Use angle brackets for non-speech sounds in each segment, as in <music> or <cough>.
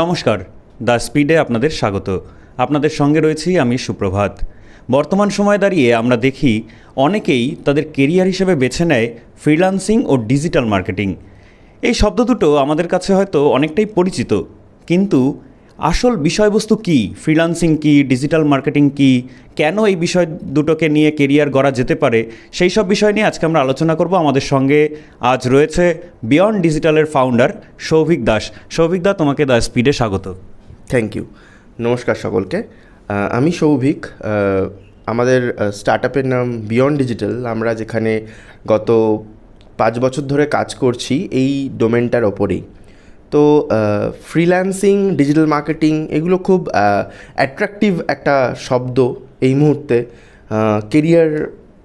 নমস্কার, দ্য স্পিডে আপনাদের স্বাগত। আপনাদের সঙ্গে রয়েছি আমি সুপ্রভাত। বর্তমান সময়ে দাঁড়িয়ে আমরা দেখি অনেকেই তাদের কেরিয়ার হিসেবে বেছে নেয় ফ্রিলান্সিং ও ডিজিটাল মার্কেটিং। এই শব্দ দুটো আমাদের কাছে হয়তো অনেকটাই পরিচিত, কিন্তু আসল বিষয়বস্তু কি? ফ্রিল্যান্সিং কি? ডিজিটাল মার্কেটিং কি? কেন এই বিষয় দুটোকে নিয়ে কেরিয়ার গড়া যেতে পারে? সেই সব বিষয় নিয়ে আজকে আমরা আলোচনা করব। আমাদের সঙ্গে আজ রয়েছে বিয়ন্ড ডিজিটালের ফাউন্ডার সৌভিক দাস। সৌভিক দা, তোমাকে দা স্পিডে স্বাগত। থ্যাংক ইউ নমস্কার সকলকে। আমি সৌভিক। আমাদের স্টার্ট আপের নাম বিয়ন্ড ডিজিটাল আমরা যেখানে গত পাঁচ বছর ধরে কাজ করছি, এই ডোমেনটার ওপরেই। তো ফ্রিল্যান্সিং ডিজিটাল মার্কেটিং এগুলো খুব অ্যাট্রাকটিভ একটা শব্দ এই মুহূর্তে। কেরিয়ার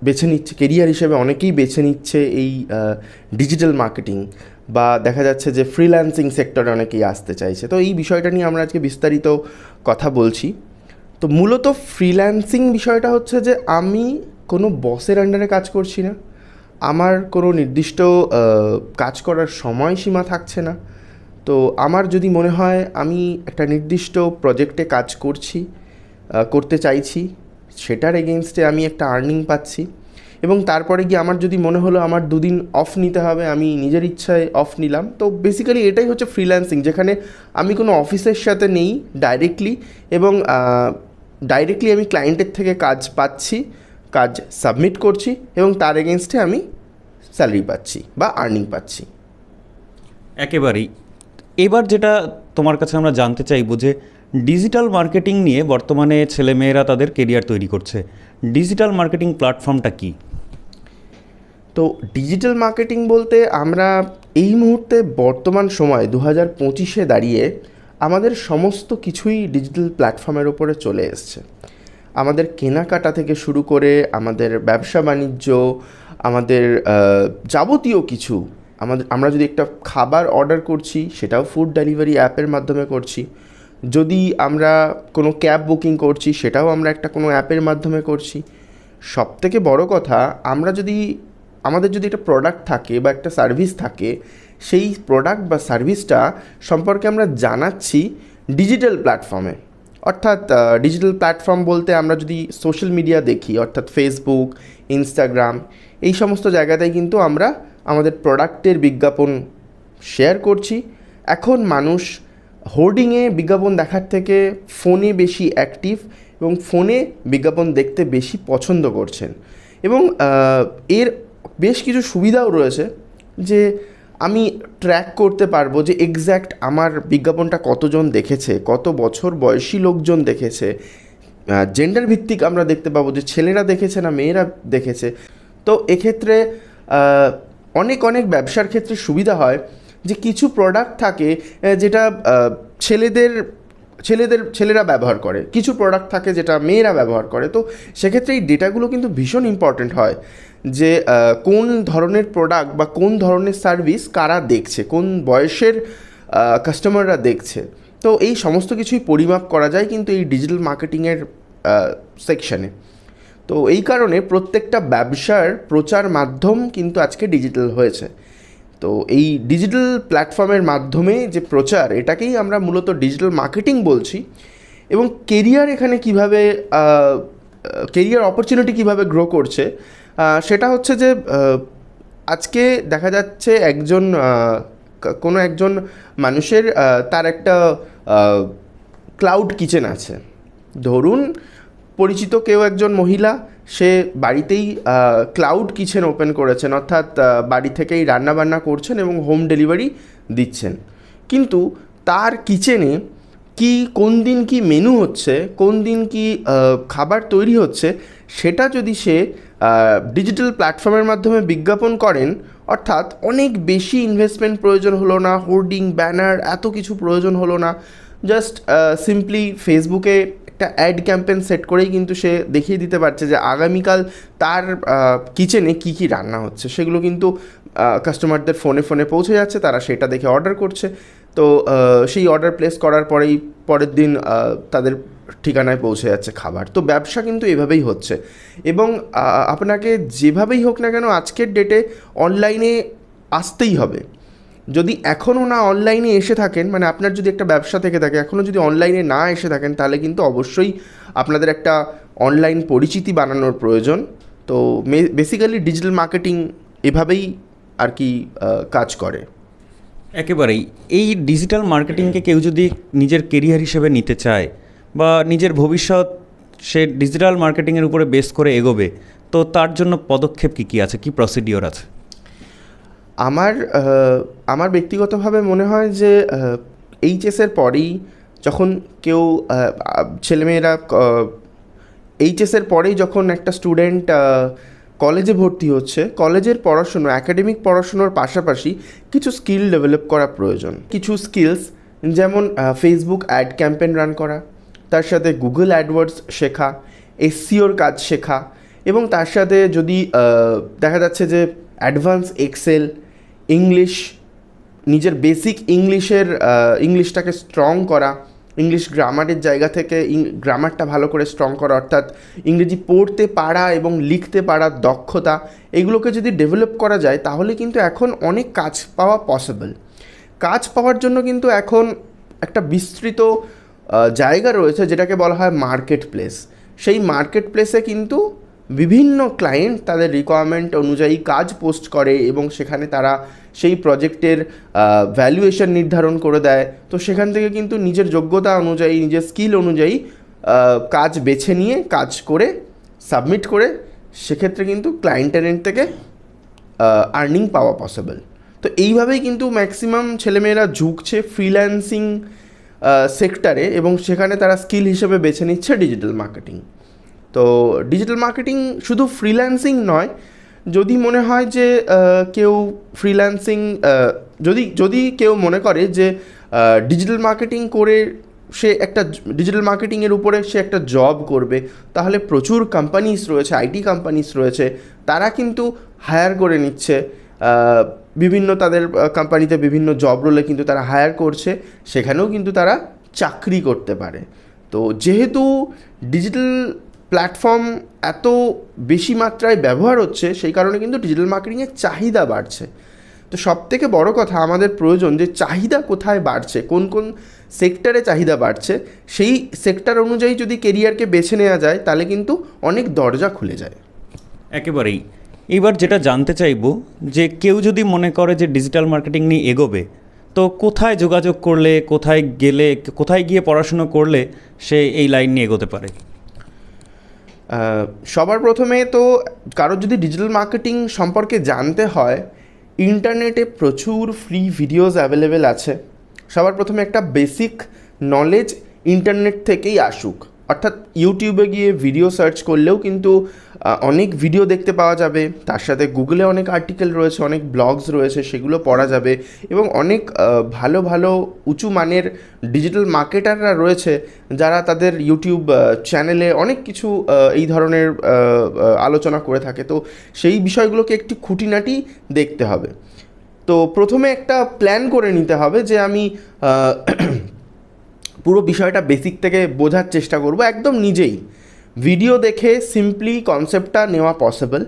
বেছে নিচ্ছে কেরিয়ার হিসেবে অনেকেই বেছে নিচ্ছে এই ডিজিটাল মার্কেটিং বা দেখা যাচ্ছে যে ফ্রিল্যান্সিং সেক্টরে অনেকেই আসতে চাইছে। তো এই বিষয়টা নিয়ে আমরা আজকে বিস্তারিত কথা বলছি। তো মূলত ফ্রিল্যান্সিং বিষয়টা হচ্ছে যে আমি কোনো বসের আন্ডারে কাজ করছি না। আমার কোনো নির্দিষ্ট কাজ করার সময়সীমা থাকছে না। তো আমার যদি মনে হয় আমি একটা নির্দিষ্ট প্রজেক্টে কাজ করছি করতে চাইছি, সেটার এগেনস্টে আমি একটা আর্নিং পাচ্ছি এবং তারপরে গিয়ে আমার যদি মনে হলো আমার দুদিন অফ নিতে হবে, আমি নিজের ইচ্ছায় অফ নিলাম, তো বেসিক্যালি এটাই হচ্ছে ফ্রিল্যান্সিং যেখানে আমি কোনো অফিসের সাথে নেই ডাইরেক্টলি এবং ডাইরেক্টলি আমি ক্লায়েন্টের থেকে কাজ পাচ্ছি, কাজ সাবমিট করছি এবং তার এগেনস্টে আমি স্যালারি পাচ্ছি বা আর্নিং পাচ্ছি। একেবারেই। এবার যেটা তোমার কাছে আমরা জানতে চাইব যে ডিজিটাল মার্কেটিং নিয়ে বর্তমানে ছেলেমেয়েরা তাদের কেরিয়ার তৈরি করছে। ডিজিটাল মার্কেটিং প্ল্যাটফর্মটা কি? তো ডিজিটাল মার্কেটিং বলতে আমরা এই মুহূর্তে বর্তমান সময় দু হাজার পঁচিশে দাঁড়িয়ে আমাদের সমস্ত কিছুই ডিজিটাল প্ল্যাটফর্মের ওপরে চলে এসছে। আমাদের কেনাকাটা থেকে শুরু করে আমাদের ব্যবসা বাণিজ্য, আমাদের যাবতীয় কিছু আমাদের, আমরা যদি একটা খাবার অর্ডার করছি, সেটাও ফুড ডেলিভারি অ্যাপের মাধ্যমে করছি। যদি আমরা কোনো ক্যাব বুকিং করছি, সেটাও আমরা একটা কোনো অ্যাপের মাধ্যমে করছি। সব থেকে বড়ো কথা, আমরা যদি, আমাদের যদি একটা প্রোডাক্ট থাকে বা একটা সার্ভিস থাকে, সেই প্রোডাক্ট বা সার্ভিসটা সম্পর্কে আমরা জানাচ্ছি ডিজিটাল প্ল্যাটফর্মে অর্থাৎ ডিজিটাল প্ল্যাটফর্ম বলতে আমরা যদি সোশ্যাল মিডিয়া দেখি, অর্থাৎ ফেসবুক ইনস্টাগ্রাম এই সমস্ত জায়গাতেই কিন্তু আমরা আমাদের প্রোডাক্টের বিজ্ঞাপন শেয়ার করছি। এখন মানুষ হোর্ডিংয়ে বিজ্ঞাপন দেখার থেকে ফোনে বেশি অ্যাক্টিভ এবং ফোনে বিজ্ঞাপন দেখতে বেশি পছন্দ করছেন। এবং এর বেশ কিছু সুবিধাও রয়েছে যে আমি ট্র্যাক করতে পারব যে এক্স্যাক্ট আমার বিজ্ঞাপনটা কতজন দেখেছে, কত বছর বয়সী লোকজন দেখেছে জেন্ডার ভিত্তিক আমরা দেখতে পাবো যে ছেলেরা দেখেছে না মেয়েরা দেখেছে। তো এক্ষেত্রে অনেক অনেক ব্যবসার ক্ষেত্রে সুবিধা হয় যে কিছু প্রোডাক্ট থাকে যেটা ছেলেদের ছেলেদের, ছেলেরা ব্যবহার করে। কিছু প্রোডাক্ট থাকে যেটা মেয়েরা ব্যবহার করে। তো সেক্ষেত্রে এই ডেটাগুলো কিন্তু ভীষণ ইম্পর্ট্যান্ট হয় যে কোন ধরনের প্রোডাক্ট বা কোন ধরনের সার্ভিস কারা দেখছে, কোন বয়সের কাস্টমাররা দেখছে। তো এই সমস্ত কিছুই পরিমাপ করা যায় কিন্তু এই ডিজিটাল মার্কেটিংয়ের সেকশনে তো এই কারণে প্রত্যেকটা ব্যবসার প্রচার মাধ্যম কিন্তু আজকে ডিজিটাল হয়েছে। তো এই ডিজিটাল প্ল্যাটফর্মের মাধ্যমে যে প্রচার, এটাকেই আমরা মূলত ডিজিটাল মার্কেটিং বলছি এবং কেরিয়ার এখানে কীভাবে কেরিয়ার অপরচুনিটি কীভাবে গ্রো করছে সেটা হচ্ছে যে আজকে দেখা যাচ্ছে একজন কোনো একজন মানুষের তার একটা ক্লাউড কিচেন আছে। ধরুন পরিচিত কেউ একজন মহিলা, সে বাড়িতেই ক্লাউড কিচেন ওপেন করেছেন, অর্থাৎ বাড়ি থেকেই রান্নাবান্না করছেন এবং হোম ডেলিভারি দিচ্ছেন। কিন্তু তার কিচেনে কি, কোন দিন কি মেনু হচ্ছে, কোন দিন কি খাবার তৈরি হচ্ছে, সেটা যদি সে ডিজিটাল প্ল্যাটফর্মের মাধ্যমে বিজ্ঞাপন করেন, অর্থাৎ অনেক বেশি ইনভেস্টমেন্ট প্রয়োজন হলো না হোর্ডিং ব্যানার এত কিছু প্রয়োজন হলো না জাস্ট সিম্পলি ফেসবুকে একটা অ্যাড ক্যাম্পেন সেট করেই কিন্তু সে দেখিয়ে দিতে পারছে যে আগামীকাল তার কিচেনে কি কি রান্না হচ্ছে। সেগুলো কিন্তু কাস্টমারদের ফোনে ফোনে পৌঁছে যাচ্ছে, তারা সেটা দেখে অর্ডার করছে। তো সেই অর্ডার প্লেস করার পরেই পরের দিন তাদের ঠিকানায় পৌঁছে যাচ্ছে খাবার। তো ব্যবসা কিন্তু এভাবেই হচ্ছে। এবং আপনাকে যেভাবেই হোক না কেন, আজকের ডেটে অনলাইনে আসতেই হবে। যদি এখনও না অনলাইনে এসে থাকেন মানে আপনার যদি একটা ব্যবসা থেকে থাকে, এখনও যদি অনলাইনে না এসে থাকেন, তাহলে কিন্তু অবশ্যই আপনাদের একটা অনলাইন পরিচিতি বানানোর প্রয়োজন। তো বেসিক্যালি ডিজিটাল মার্কেটিং এভাবেই আর কি কাজ করে। একেবারেই। এই ডিজিটাল মার্কেটিংকে কেউ যদি নিজের কেরিয়ার হিসেবে নিতে চায় বা নিজের ভবিষ্যৎ সে ডিজিটাল মার্কেটিংয়ের উপরে বেস করে এগোবে, তো তার জন্য পদক্ষেপ কী কী আছে? কি প্রসিডিওর আছে? আমার আমার ব্যক্তিগতভাবে মনে হয় যে এইচএসের পরেই যখন কেউ ছেলেমেয়েরা এইচএসের পরেই যখন একটা স্টুডেন্ট কলেজে ভর্তি হচ্ছে কলেজের পড়াশুনো একাডেমিক পড়াশুনোর পাশাপাশি কিছু স্কিল ডেভেলপ করা প্রয়োজন। কিছু স্কিলস যেমন ফেসবুক অ্যাড ক্যাম্পেন রান করা, তার সাথে গুগল অ্যাডওয়ার্ডস শেখা এসসিওর কাজ শেখা, এবং তার সাথে যদি দেখা যাচ্ছে যে অ্যাডভান্স এক্সেল ইংলিশ, নিজের বেসিক ইংলিশের ইংলিশটাকে স্ট্রং করা, ইংলিশ গ্রামারের জায়গা থেকে ইং, গ্রামারটা ভালো করে স্ট্রং করা, অর্থাৎ ইংরেজি পড়তে পারা এবং লিখতে পারার দক্ষতা, এগুলোকে যদি ডেভেলপ করা যায়, তাহলে কিন্তু এখন অনেক কাজ পাওয়া পসিবল কাজ পাওয়ার জন্য কিন্তু এখন একটা বিস্তৃত জায়গা রয়েছে, যেটাকে বলা হয় মার্কেট প্লেস সেই মার্কেট প্লেসে কিন্তু বিভিন্ন ক্লায়েন্ট তাদের রিকোয়ারমেন্ট অনুযায়ী কাজ পোস্ট করে এবং সেখানে তারা সেই প্রজেক্টের ভ্যালুয়েশন নির্ধারণ করে দেয়। তো সেখান থেকে কিন্তু নিজের যোগ্যতা অনুযায়ী, নিজের স্কিল অনুযায়ী কাজ বেছে নিয়ে কাজ করে সাবমিট করে সেক্ষেত্রে কিন্তু ক্লায়েন্টের end থেকে আর্নিং পাওয়া পসিবল তো এইভাবেই কিন্তু ম্যাক্সিমাম ছেলেমেয়েরা ঝুঁকছে ফ্রিল্যান্সিং সেক্টরে এবং সেখানে তারা স্কিল হিসেবে বেছে নিচ্ছে ডিজিটাল মার্কেটিং তো ডিজিটাল মার্কেটিং শুধু ফ্রিল্যান্সিং নয়, যদি মনে হয় যে কেউ ফ্রিল্যান্সিং যদি যদি কেউ মনে করে যে ডিজিটাল মার্কেটিং করে সে একটা ডিজিটাল মার্কেটিংয়ের উপরে সে একটা জব করবে, তাহলে প্রচুর কোম্পানিস রয়েছে আইটি কোম্পানিস রয়েছে, তারা কিন্তু হায়ার করে নিচ্ছে বিভিন্ন তাদের কোম্পানিতে বিভিন্ন জব রোলে কিন্তু তারা হায়ার করছে, সেখানেও কিন্তু তারা চাকরি করতে পারে। তো যেহেতু ডিজিটাল প্ল্যাটফর্ম এত বেশি মাত্রায় ব্যবহার হচ্ছে, সেই কারণে কিন্তু ডিজিটাল মার্কেটিংয়ের চাহিদা বাড়ছে। তো সব থেকে বড় কথা আমাদের প্রয়োজন যে চাহিদা কোথায় বাড়ছে, কোন কোন সেক্টরে চাহিদা বাড়ছে, সেই সেক্টর অনুযায়ী যদি কেরিয়ারকে বেছে নেওয়া যায়, তাহলে কিন্তু অনেক দরজা খুলে যায়। একেবারেই। এবার যেটা জানতে চাইব, যে কেউ যদি মনে করে যে ডিজিটাল মার্কেটিং নিয়ে এগোবে, তো কোথায় যোগাযোগ করলে, কোথায় গেলে, কোথায় গিয়ে পড়াশুনো করলে সে এই লাইন নিয়ে এগোতে পারে? সবার প্রথমে তো কারোর যদি ডিজিটাল মার্কেটিং সম্পর্কে জানতে হয় ইন্টারনেটে প্রচুর ফ্রি ভিডিওস অ্যাভেলেবেল আছে। সবার প্রথমে একটা বেসিক নলেজ ইন্টারনেট থেকেই আসুক। অর্থাৎ ইউটিউবে গিয়ে ভিডিও সার্চ করলেও কিন্তু অনেক ভিডিও দেখতে পাওয়া যাবে। তার সাথে গুগলে অনেক আর্টিকেল রয়েছে, অনেক ব্লগস রয়েছে, সেগুলো পড়া যাবে এবং অনেক ভালো ভালো, উঁচু মানের ডিজিটাল মার্কেটাররা রয়েছে যারা তাদের ইউটিউব চ্যানেলে অনেক কিছু এই ধরনের আলোচনা করে থাকে। তো সেই বিষয়গুলোকে একটি খুঁটিনাটি দেখতে হবে। তো প্রথমে একটা প্ল্যান করে নিতে হবে যে আমি পুরো বিষয়টা বেসিক থেকে বোঝার চেষ্টা করব একদম নিজেই। ভিডিও দেখে সিম্পলি কনসেপ্টটা নেওয়া পসিবল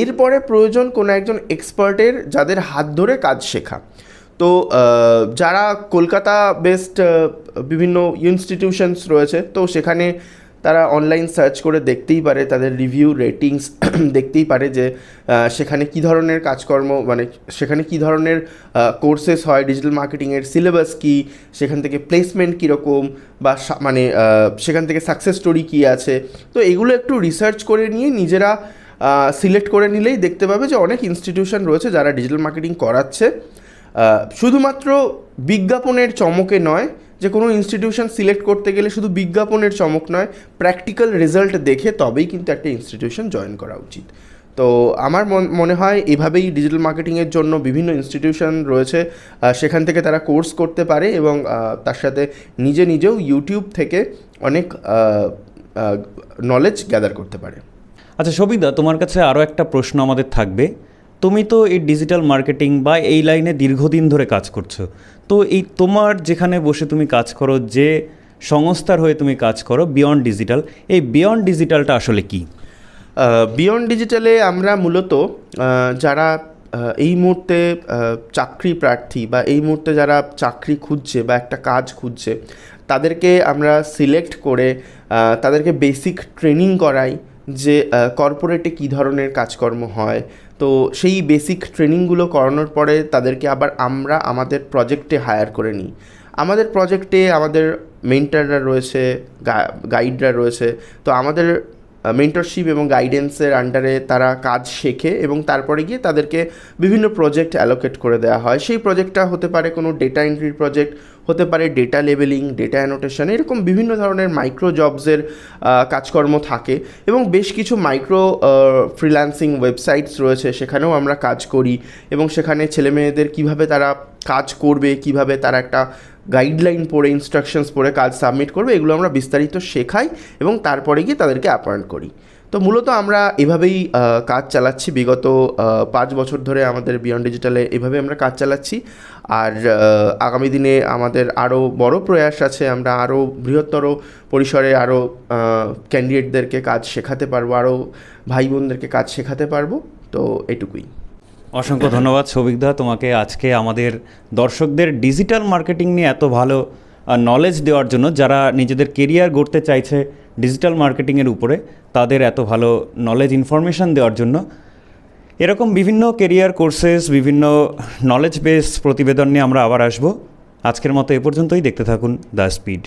এরপরে প্রয়োজন কোনো একজন এক্সপার্টের যাদের হাত ধরে কাজ শেখা। তো যারা কলকাতা বেসড বিভিন্ন ইনস্টিটিউশনস রয়েছে, তো সেখানে তারা অনলাইন সার্চ করে দেখতেই পারে, তাদের রিভিউ রেটিংস <clears throat> দেখতেই পারে যে সেখানে কী ধরনের কাজকর্ম মানে সেখানে কী ধরনের কোর্সেস হয় ডিজিটাল মার্কেটিংয়ের সিলেবাস কী, সেখান থেকে প্লেসমেন্ট কীরকম, বা মানে সেখান থেকে সাকসেস স্টোরি কী আছে। তো এগুলো একটু রিসার্চ করে নিয়ে নিজেরা সিলেক্ট করে নিলেই দেখতে পাবে যে অনেক ইনস্টিটিউশন রয়েছে যারা ডিজিটাল মার্কেটিং করাচ্ছে। শুধুমাত্র বিজ্ঞাপনের চমকে নয় যে কোনো ইনস্টিটিউশন সিলেক্ট করতে গেলে শুধু বিজ্ঞাপনের চমক নয় প্র্যাকটিক্যাল রেজাল্ট দেখে তবেই কিন্তু একটা ইনস্টিটিউশন জয়েন করা উচিত। তো আমার মন- হয় এভাবেই ডিজিটাল মার্কেটিংয়ের জন্য বিভিন্ন ইনস্টিটিউশন রয়েছে সেখান থেকে তারা কোর্স করতে পারে এবং তার সাথে নিজে নিজেও ইউটিউব থেকে অনেক নলেজ গ্যাদার করতে পারে। আচ্ছা সবিদা তোমার কাছে আরও একটা প্রশ্ন আমাদের থাকবে। তুমি তো এই ডিজিটাল মার্কেটিং বা এই লাইনে দীর্ঘদিন ধরে কাজ করছ। তো এই তোমার যেখানে বসে তুমি কাজ করো, যে সংস্থার হয়ে তুমি কাজ করো বিয়ন্ড ডিজিটাল এই বিয়ন্ড ডিজিটালটা আসলে কি? বিয়ন্ড ডিজিটালে আমরা মূলত যারা এই মুহূর্তে চাকরি প্রার্থী বা এই মুহূর্তে যারা চাকরি খুঁজছে বা একটা কাজ খুঁজছে, তাদেরকে আমরা সিলেক্ট করে তাদেরকে বেসিক ট্রেনিং করাই। যে কর্পোরেটে কী ধরনের কাজকর্ম হয়, তো সেই বেসিক ট্রেনিংগুলো করানোর পরে তাদেরকে আবার আমরা আমাদের প্রজেক্টে হায়ার করে নিই। আমাদের প্রজেক্টে আমাদের মেন্টাররা রয়েছে গাইডরা রয়েছে, তো আমাদের মেন্টরশিপ এবং গাইডেন্সের আন্ডারে তারা কাজ শেখে এবং তারপরে গিয়ে তাদেরকে বিভিন্ন প্রজেক্ট অ্যালোকেট করে দেওয়া হয়। সেই প্রজেক্টটা হতে পারে কোনো ডেটা এন্ট্রির প্রজেক্ট হতে পারে ডেটা লেবেলিং ডেটা অ্যানোটেশন এরকম বিভিন্ন ধরনের মাইক্রো জবসের কাজকর্ম থাকে এবং বেশ কিছু মাইক্রো ফ্রিল্যান্সিং ওয়েবসাইটস রয়েছে, সেখানেও আমরা কাজ করি এবং সেখানে ছেলেমেয়েদের কীভাবে তারা কাজ করবে, কীভাবে তারা একটা গাইডলাইন পড়ে ইনস্ট্রাকশনস পড়ে কাজ সাবমিট করবে, এগুলো আমরা বিস্তারিত শেখাই এবং তারপরে গিয়ে তাদেরকে অ্যাপয়েন্ট করি। তো মূলত আমরা এভাবেই কাজ চালাচ্ছি। বিগত পাঁচ বছর ধরে আমাদের বিয়ন্ড ডিজিটালে এভাবে আমরা কাজ চালাচ্ছি। আর আগামী দিনে আমাদের আরও বড় প্রয়াস আছে। আমরা আরও বৃহত্তর পরিসরে আরও ক্যান্ডিডেটদেরকে কাজ শেখাতে পারব আরও ভাই বোনদেরকে কাজ শেখাতে পারব। তো এটুকুই। অসংখ্য ধন্যবাদ সৌভিকদা তোমাকে আজকে আমাদের দর্শকদের ডিজিটাল মার্কেটিং নিয়ে এত ভালো নলেজ দেওয়ার জন্য, যারা নিজেদের কেরিয়ার গড়তে চাইছে ডিজিটাল মার্কেটিংয়ের উপরে, তাদের এত ভালো নলেজ ইনফরমেশান দেওয়ার জন্য। এরকম বিভিন্ন কেরিয়ার কোর্সেস বিভিন্ন নলেজ বেস প্রতিবেদন নিয়ে আমরা আবার আসব। আজকের মতো এ পর্যন্তই। দেখতে থাকুন দ্য স্পিড।